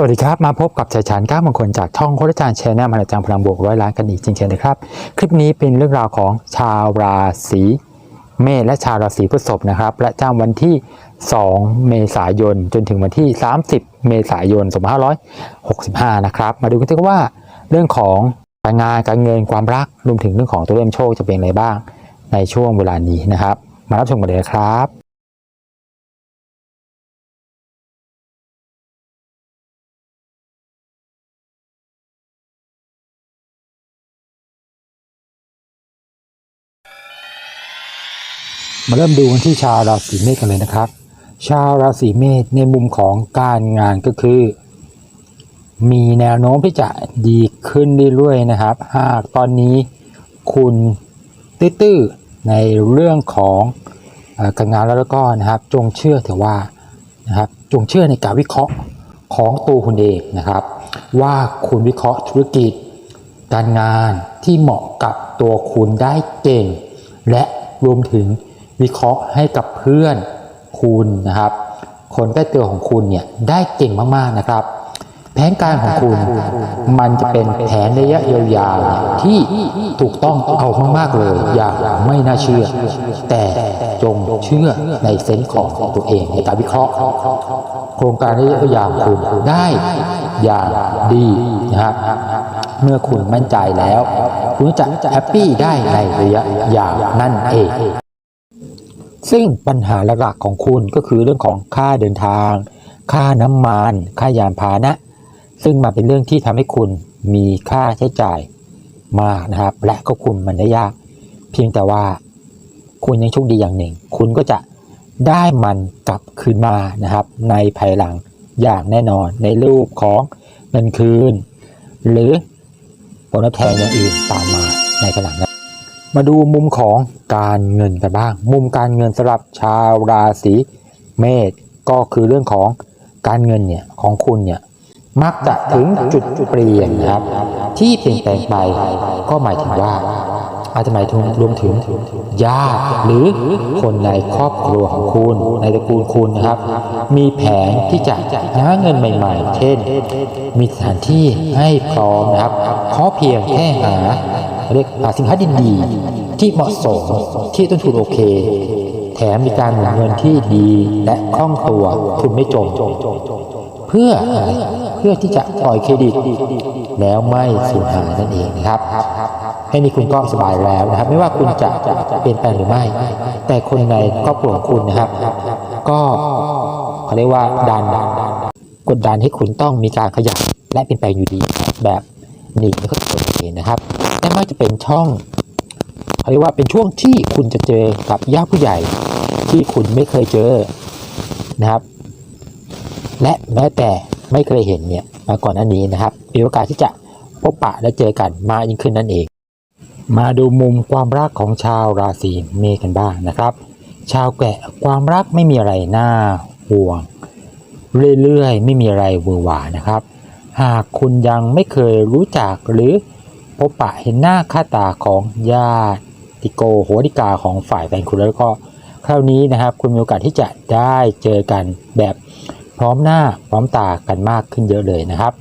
สวัสดีครับ มาพบกับชายชานก้ามงคลจากท่องโคตรจารย์แชนแนลมาจากพลังบวกร้อยล้านกันอีกจริงๆนะครับ คลิปนี้เป็นเรื่องราวของชาวราศีเมษและชาวราศีพฤษภนะครับและจำวันที่ 2 เมษายน จนถึงวันที่ 30 เมษายน 2565 นะครับ มาดูกันที่ว่าเรื่องของการงานการเงินความรักรวมถึงเรื่องของตัวเลขโชคจะเป็นอะไรบ้าง ในช่วงเวลานี้นะครับ มารับชมกันเลยครับ มาเริ่มดูกันที่ชาวราศีเมษกันเลยนะครับ ชาวราศีเมษในมุมของการงานก็คือ มีแนวโน้มที่จะดีขึ้นเรื่อยๆนะครับ หากตอนนี้คุณตื้อๆในเรื่องของการงานแล้วก็นะครับ จงเชื่อเถอะว่านะครับจงเชื่อในการวิเคราะห์ของตัวคุณเองนะครับ ว่าคุณวิเคราะห์ธุรกิจ การงานที่เหมาะกับตัวคุณได้เก่ง และรวมถึง วิเคราะห์ให้กับเพื่อนคุณนะครับ คนใกล้ตัวของคุณเนี่ยได้เก่งมากๆนะครับ แผนการของคุณมันจะเป็นแผนระยะยาวๆที่ถูกต้องเอามากๆเลยอย่าไม่น่าเชื่อ แต่จงเชื่อในเซนส์ของตัวเองในการวิเคราะห์ โครงการระยะยาวคุณได้อย่างดีนะครับเมื่อคุณมั่นใจแล้ว คุณจะแฮปปี้ได้ในระยะยาวนั่นเอง ซึ่งปัญหาหลักๆของคุณก็คือเรื่องของค่าเดินทาง ค่าน้ำมัน ค่ายานพาหนะ ซึ่งมันเป็นเรื่องที่ทำให้คุณมีค่าใช้จ่ายมากนะครับ และก็คุมมันได้ยาก เพียงแต่ว่า คุณยังโชคดีอย่างหนึ่ง คุณก็จะได้มันกลับคืนมานะครับ ในภายหลังอย่างแน่นอนในรูปของเงินคืน หรือผลตอบแทนอย่างอื่นตามมาในภายหลังน มาดูมุมของการเงินกันบ้าง มุมการเงินสำหรับชาวราศีเมษก็คือเรื่องของการเงินเนี่ยของคุณเนี่ยมักจะถึงจุดเปลี่ยนนะครับ ที่เปลี่ยนแปลงไปก็หมายถึงว่า อาจจะหมายถึงรวมถึงญาติหรือคนในครอบครัวของคุณ ในตระกูลคุณนะครับ มีแผนที่จะหาเงินใหม่ๆ เช่น มีสถานที่ให้พร้อมนะครับ ขอเพียงแค่หาเรียกหาสินค้าดีๆที่เหมาะสมที่ต้นทุนโอเคแถมมีการหมุนเงินที่ดีและคล่องตัวทุนไม่จมเพื่อเพื่อที่จะปล่อยเครดิตแล้วไม่สูญหายนั่นเองนะครับ แค่นี้คุณก็สบายแล้วนะครับ ไม่ว่าคุณจะเปลี่ยนแปลงหรือไม่ แต่คนในครอบครัวของคุณนะครับ ก็เขาเรียกว่าดันกดดันให้คุณต้องมีการขยับและเปลี่ยนแปลงอยู่ดีแบบหนีไม่ค่อยกดเองนะครับแต่ไม่ว่าจะเป็นช่องเขาเรียกว่าเป็นช่วงที่คุณจะเจอกับญาติผู้ใหญ่ที่คุณไม่เคยเจอนะครับ และแม้แต่ไม่เคยเห็นเนี่ยมาก่อนหน้านี้นะครับมีโอกาสที่จะพบปะและเจอกันมากยิ่งขึ้นนั่นเอง มาดูมุมความรักของชาวราศีเมษกันบ้างนะครับ ชาวแกะความรักไม่มีอะไรน่าห่วง เรื่อยๆ ไม่มีอะไรวือหวานะครับ หากคุณยังไม่เคยรู้จักหรือพบปะเห็นหน้าค่าตาของญาติโกโหติกาของฝ่ายแฟนคุณแล้วก็คราวนี้นะครับคุณมีโอกาสที่จะได้เจอกันแบบพร้อมหน้าพร้อมตากันมากขึ้นเยอะเลยนะครับ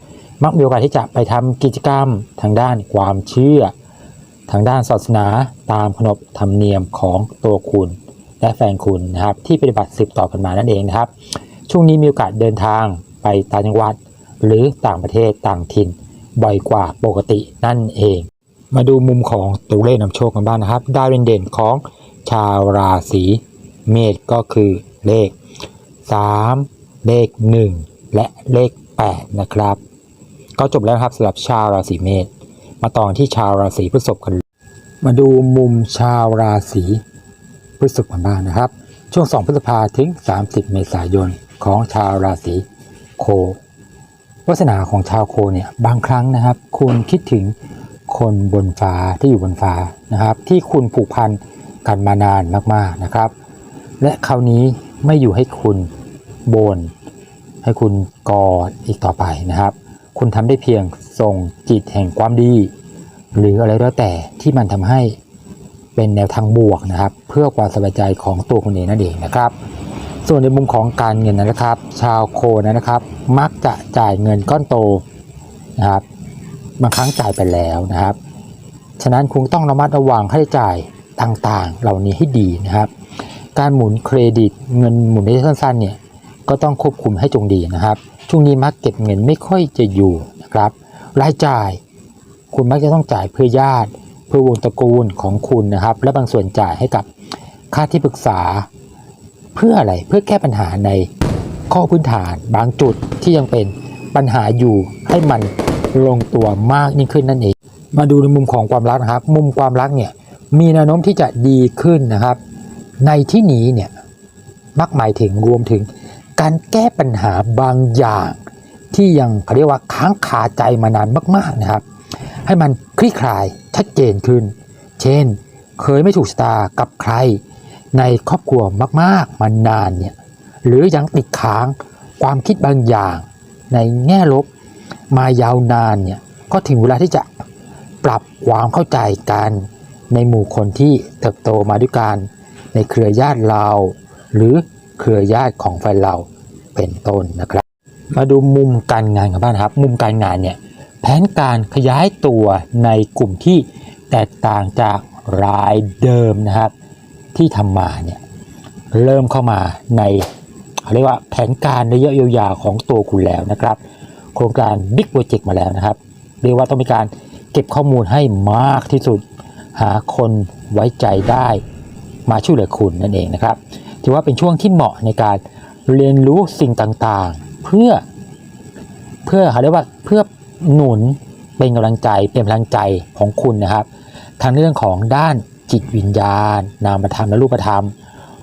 มักมีโอกาสที่จะไปทำกิจกรรมทางด้านความเชื่อ ทางด้านศาสนาตามขนบธรรมเนียมของตัวคุณ และแฟนคุณนะครับที่ปฏิบัติสืบต่อกันมานั่นเองนะครับ ช่วงนี้มีโอกาสเดินทางไปต่างจังหวัด หรือต่างประเทศต่างถิ่นบ่อยกว่าปกตินั่นเอง มาดูมุมของตัวเลขนำโชคกันบ้างนะครับ ดาวเด่นๆของชาวราศีเมษก็คือเลข 3 เลข 1 และเลข 8 นะครับ ก็จบแล้วครับสำหรับชาวราศีเมษมาต่อที่ชาวราศีพฤษภกัน มาดูมุมชาวราศีพฤษภกันบ้างนะครับ ช่วง 2 พฤษภาถึง 30 เมษายนของชาวราศีโควาสนาของชาวโคเนี่ยบางครั้งนะครับ คุณคิดถึงคนบนฟ้าที่อยู่บนฟ้านะครับ ที่คุณผูกพันกันมานานมากๆนะครับ และคราวนี้ไม่อยู่ให้คุณโบน ให้คุณกอดอีกต่อไปนะครับ คุณทำได้เพียงส่งจิตแห่งความดี หรืออะไรก็แล้วแต่ที่มันทำให้เป็นแนวทางบวกนะครับ เพื่อความสบายใจของตัวคุณเองนั่นเองนะครับ ส่วนในมุมของการเงินนะครับ ชาวโคนะครับ มักจะจ่ายเงินก้อนโตนะครับบางครั้งจ่ายไปแล้วนะครับ ฉะนั้นคุณต้องระมัดระวังค่าใช้จ่ายต่างๆ เหล่านี้ให้ดีนะครับ การหมุนเครดิตเงินหมุนระยะสั้นๆเนี่ยก็ต้องควบคุมให้จงดีนะครับ ช่วงนี้มักเก็บเงินไม่ค่อยจะอยู่นะครับ รายจ่าย คุณมักจะต้องจ่ายเพื่อญาติ เพื่อวงตระกูลของคุณนะครับ และบางส่วนจ่ายให้กับค่าที่ปรึกษา เพื่ออะไรเพื่อแก้ปัญหาในข้อพื้นฐานบางจุดที่ยังเป็นปัญหาอยู่ให้มันลงตัวมากยิ่งขึ้นนั่นเอง มาดูในมุมของความรักนะครับ มุมความรักเนี่ยมีแนวโน้มที่จะดีขึ้นนะครับ ในที่นี้เนี่ยมักหมายถึงรวมถึงการแก้ปัญหาบางอย่างที่ยังเขาเรียกว่าค้างคาใจมานานมาก ๆนะครับ ให้มันคลี่คลายชัดเจนขึ้น เช่น เคยไม่ถูกชะตากับใคร ในครอบครัวมากๆมานานเนี่ยหรือยังติดค้างความคิดบางอย่าง ในแง่ลบมายาวนานเนี่ยก็ถึงเวลาที่จะปรับความเข้าใจกันในหมู่คนที่เติบโตมาด้วยกันในเครือญาติเรา หรือเครือญาติของแฟนเราเป็นต้นนะครับ มาดูมุมการงานกันบ้างครับ มุมการงานเนี่ย แผนการขยายตัวในกลุ่มที่แตกต่างจากรายเดิมนะครับ ที่ทำมาเนี่ยเริ่มเข้ามาในเขาเรียกว่าแผนการระยะยาวๆของตัวคุณแล้วนะครับ โครงการ Big Project มาแล้วนะครับ เรียกว่าต้องมีการเก็บข้อมูลให้มากที่สุดหาคนไว้ใจได้มาช่วยเหลือคุณนั่นเองนะครับ ถือว่าเป็นช่วงที่เหมาะในการเรียนรู้สิ่งต่างๆ เพื่อเพื่อเขาเรียกว่าเพื่อ หนุนเป็นกำลังใจเป็นพลังใจของคุณนะครับทั้งเรื่องของด้านจิตวิญญาณ นามธรรมและรูปธรรม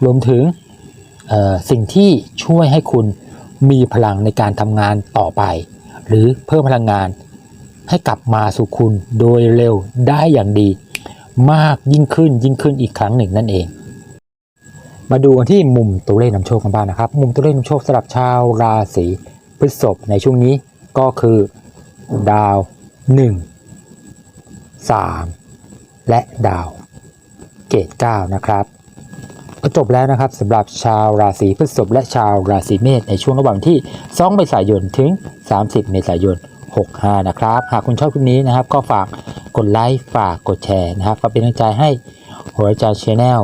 รวมถึงสิ่งที่ช่วยให้คุณมีพลังในการทำงานต่อไป หรือเพิ่มพลังงานให้กลับมาสู่คุณโดยเร็วได้อย่างดี มากยิ่งขึ้นยิ่งขึ้นอีกครั้งหนึ่งนั่นเอง มาดูกันที่มุมตัวเลขนำโชคกันบ้างนะครับ มุมตัวเลขนำโชคสำหรับชาวราศีพฤษภในช่วงนี้ก็คือ ดาว 1 3 และดาว เกต9นะครับก็จบแล้วนะครับสำหรับชาวราศีพฤษภและชาวราศีเมษในช่วงระหว่างที่ 2 เมษายนถึง 30 เมษายน 65 นะครับ หากคุณชอบคลิปนี้นะครับ ก็ฝากกดไลค์ฝากกดแชร์นะครับก็เป็นกำลังใจให้หัวใจชาแนล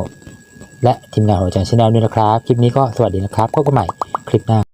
และทีมงานหัวใจชาแนลด้วยนะครับ คลิปนี้ก็สวัสดีนะครับพบกันใหม่คลิปหน้า